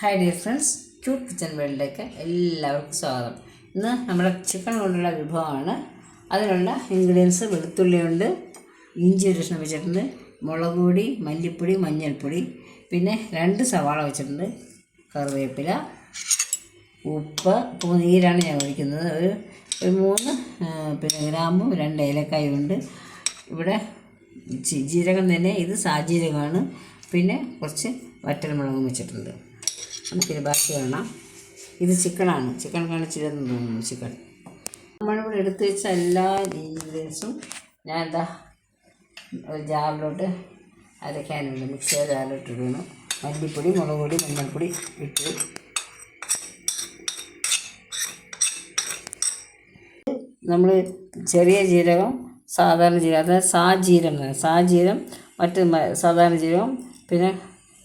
Hi dear friends cute kitchen വേൾഡിലേക്ക് എല്ലാവർക്കും സ്വാഗതം. ഇന്ന് നമ്മുടെ ചിക്കൻ കൊണ്ടുള്ള വിഭവമാണ്. അതിനുള്ള ഇൻഗ്രീഡിയൻസ് വെളുത്തുള്ളിയുണ്ട് ഇഞ്ചി ഒരു വെച്ചിട്ടുണ്ട് മുളക് പൊടി മല്ലിപ്പൊടി മഞ്ഞൾപ്പൊടി പിന്നെ രണ്ട് സവാള വെച്ചിട്ടുണ്ട് കറിവേപ്പില ഉപ്പ്. നീരാണ് ഞാൻ ഒഴിക്കുന്നത്. ഒരു ഒരു മൂന്ന് പിന്നെ ഗ്രാമ്പും രണ്ട് ഏലക്കായും ഉണ്ട്. ഇവിടെ ജീരകം തന്നെ ഇത് സാജീരകമാണ്. പിന്നെ കുറച്ച് വറ്റൽമുളകും വെച്ചിട്ടുണ്ട്. നമുക്കിത് ബാക്കി കാണാം ഇത് ചിക്കനാണ്. ചിക്കൻ കാണിച്ചിരുന്നു തോന്നുന്നു ചിക്കൻ. നമ്മളിവിടെ എടുത്തു വെച്ച എല്ലാ ഇൻഗ്രീഡിയൻസും ഞാൻ എന്താ ഒരു ജാറിലോട്ട് അരയ്ക്കാനുണ്ട്. മിക്സിയുടെ ജാറിലോട്ട് ഇടുന്നു. മല്ലിപ്പൊടി മുളക് പൊടി മഞ്ഞൾപ്പൊടി ഇട്ടു. നമ്മൾ ചെറിയ ജീരകം സാധാരണ ജീരകം അതായത് സാജീരം. സാജീരം മറ്റ് സാധാരണ ജീരകം പിന്നെ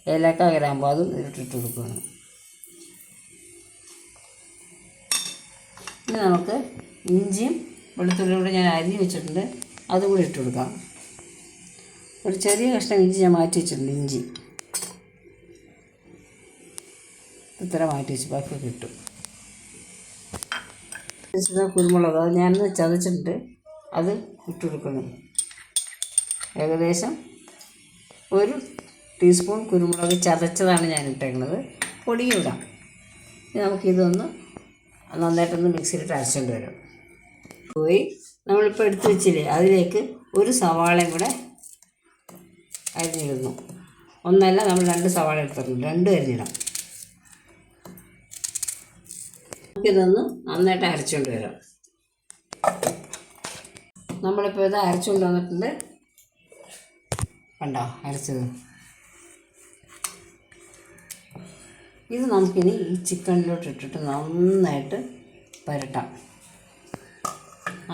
ഏലക്ക ഗ്രാമ്പു ഇട്ടിട്ട് കൊടുക്കുകയാണ്. ഇനി നമുക്ക് ഇഞ്ചിയും വെളുത്തുള്ളിയും കൂടെ ഞാൻ അരിഞ്ഞ് വെച്ചിട്ടുണ്ട്. അതുകൂടി ഇട്ട് കൊടുക്കാം. ഒരു ചെറിയ കഷ്ണം ഇഞ്ചി ഞാൻ മാറ്റി വെച്ചിട്ടുണ്ട് ഇഞ്ചി. ഇത്ര മാറ്റി വെച്ച് ബാക്കി കിട്ടും കുരുമുളക് അത് ഞാൻ ചതച്ചിട്ടുണ്ട്. അത് ഇട്ട് കൊടുക്കണം ഏകദേശം ഒരു ടീസ്പൂൺ കുരുമുളക് ചതച്ചതാണ് ഞാൻ ഇട്ടേക്കുന്നത്. പൊടിയിടാം നമുക്കിതൊന്ന് നന്നായിട്ടൊന്ന് മിക്സിയിൽ അരച്ചുകൊണ്ട് വരും. പോയി. നമ്മളിപ്പോൾ എടുത്ത് വെച്ചില്ലേ അതിലേക്ക് ഒരു സവാളയും കൂടെ അരിഞ്ഞിടുന്നു. ഒന്നല്ല നമ്മൾ രണ്ട് സവാള എടുത്തിട്ടുണ്ട്. രണ്ട് അരിഞ്ഞിടാം. നമുക്കിതൊന്ന് നന്നായിട്ട് അരച്ചുകൊണ്ട് വരാം. നമ്മളിപ്പോൾ ഇത് അരച്ചുകൊണ്ട് വന്നിട്ടുണ്ട്. കണ്ടോ അരച്ചത്. ഇത് നമുക്കിനി ഈ ചിക്കനിലോട്ട് ഇട്ടിട്ട് നന്നായിട്ട് പുരട്ടാം.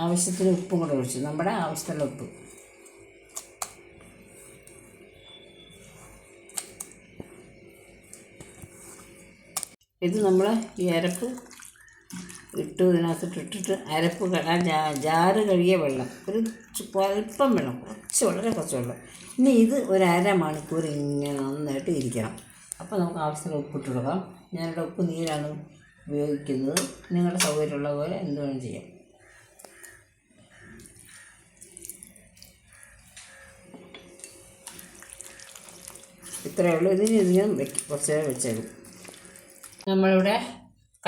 ആവശ്യത്തിന് ഉപ്പും കൂടെ ഒഴിച്ചു നമ്മുടെ ആവശ്യത്തിലുള്ള ഉപ്പ്. ഇത് നമ്മൾ ഈ അരപ്പ് ഇട്ട് ഇതിനകത്തിട്ട് ഇട്ടിട്ട് അരപ്പ് ആ ജാറ് കഴുകിയ വെള്ളം ഒരു അല്പം വെള്ളം കുറച്ച് വളരെ കുറച്ച് വെള്ളം. ഇനി ഇത് ഒരു അരമണിക്കൂർ ഇങ്ങനെ നന്നായിട്ട് ഇരിക്കണം. അപ്പോൾ നമുക്ക് ആവശ്യത്തിന് ഉപ്പിട്ട് കൊടുക്കാം. ഞാനിവിടെ ഉപ്പ് നീരാണ് ഉപയോഗിക്കുന്നത്. നിങ്ങളുടെ സൗകര്യമുള്ള പോലെ എന്ത് വേണം ചെയ്യാം. ഇത്രയേ ഉള്ളൂ. ഇതിന് ഇതിനും വെക്കും കുറച്ച് നേരം വെച്ചേക്കും. നമ്മളിവിടെ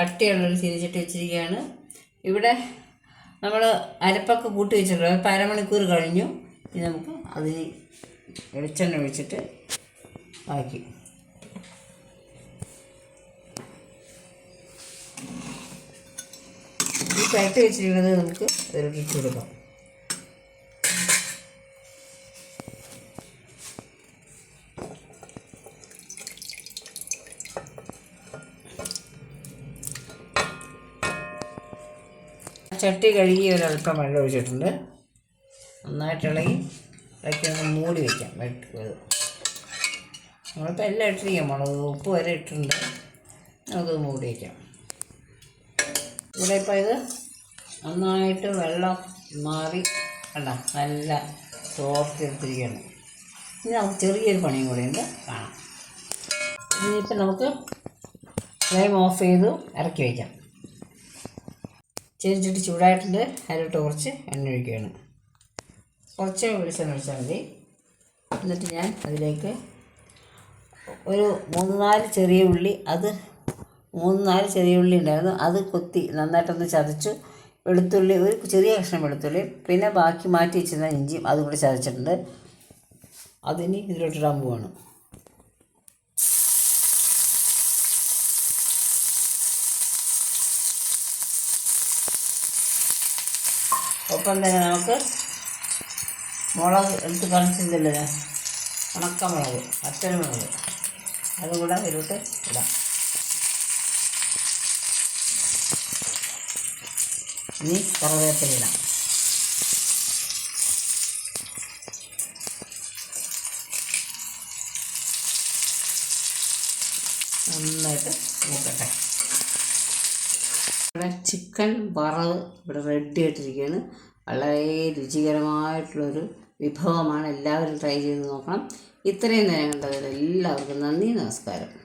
കട്ടിയുള്ളൊരു ചീനിച്ചട്ടി വെച്ചിരിക്കുകയാണ്. ഇവിടെ നമ്മൾ അരപ്പൊക്കെ കൂട്ടി വെച്ചിട്ടുണ്ട്. ഇപ്പോൾ അരമണിക്കൂർ കഴിഞ്ഞു. ഇനി നമുക്ക് അതിന് വെളിച്ചെണ്ണ ഒഴിച്ചിട്ട് ആക്കി. ഈ പുരട്ടി വെച്ചിരിക്കുന്നത് നമുക്ക് അതിലോട്ട് ഇട്ട് കൊടുക്കാം. ചട്ടി കഴുകി ഒരല്പം വെള്ളം ഒഴിച്ചിട്ടുണ്ട്. നന്നായിട്ട് ഇളകി ഇളക്കി ഒന്ന് മൂടി വയ്ക്കാം വെട്ട് ഇത്. നമ്മളിപ്പോൾ എല്ലാം ഇട്ടിരിക്കാം മുളക് ഉപ്പ് വരെ ഇട്ടിട്ടുണ്ട്. നമുക്ക് മൂടി വയ്ക്കാം ഇവിടെ ഇപ്പോൾ ഇത് നന്നായിട്ട് വെള്ളം മാറി കണ്ട നല്ല തോർത്തെടുത്തിരിക്കുകയാണ് ഇനി നമുക്ക് ചെറിയൊരു പണിയും കൂടെ ഉണ്ട് കാണാം. ഇനിയിപ്പോൾ നമുക്ക് ഫ്ലെയിം ഓഫ് ചെയ്തു ഇറക്കി വയ്ക്കാം ചെരിച്ചിട്ട് ചൂടായിട്ടുണ്ട്. അതിലോട്ട് കുറച്ച് എണ്ണ ഒഴിക്കുകയാണ്. കുറച്ച് വെളിച്ചെണ്ണ ഒഴിച്ചാൽ മതി. എന്നിട്ട് ഞാൻ അതിലേക്ക് ഒരു മൂന്ന് നാല് ചെറിയ ഉള്ളി അത് മൂന്ന് നാല് ചെറിയ ഉള്ളി ഉണ്ടായിരുന്നു. അത് കൊത്തി നന്നായിട്ടൊന്ന് ചതച്ചു. വെളുത്തുള്ളി ഒരു ചെറിയ കഷ്ണം വെളുത്തുള്ളി പിന്നെ ബാക്കി മാറ്റി വെച്ചിരുന്ന ഇഞ്ചിയും അതും കൂടി ചതച്ചിട്ടുണ്ട്. അതിനി ഇതിലോട്ടിടാൻ പോവാണ്. ഒപ്പം തന്നെ നമുക്ക് മുളക് എടുത്ത് കാണിച്ചില്ലല്ലോ ഉണക്കമുളക് അച്ചടി അതും കൂടെ ഇതിലോട്ട് ഇടാം. ഇനി കറിവേപ്പില ഇടാം. നന്നായിട്ട് നോക്കട്ടെ ഇവിടെ ചിക്കൻ വറവ് ഇവിടെ റെഡി ആയിട്ടിരിക്കുകയാണ്. വളരെ രുചികരമായിട്ടുള്ളൊരു വിഭവമാണ്. എല്ലാവരും ട്രൈ ചെയ്ത് നോക്കണം. ഇത്രയും നേരം കണ്ടതിൽ എല്ലാവർക്കും നന്ദി നമസ്കാരം.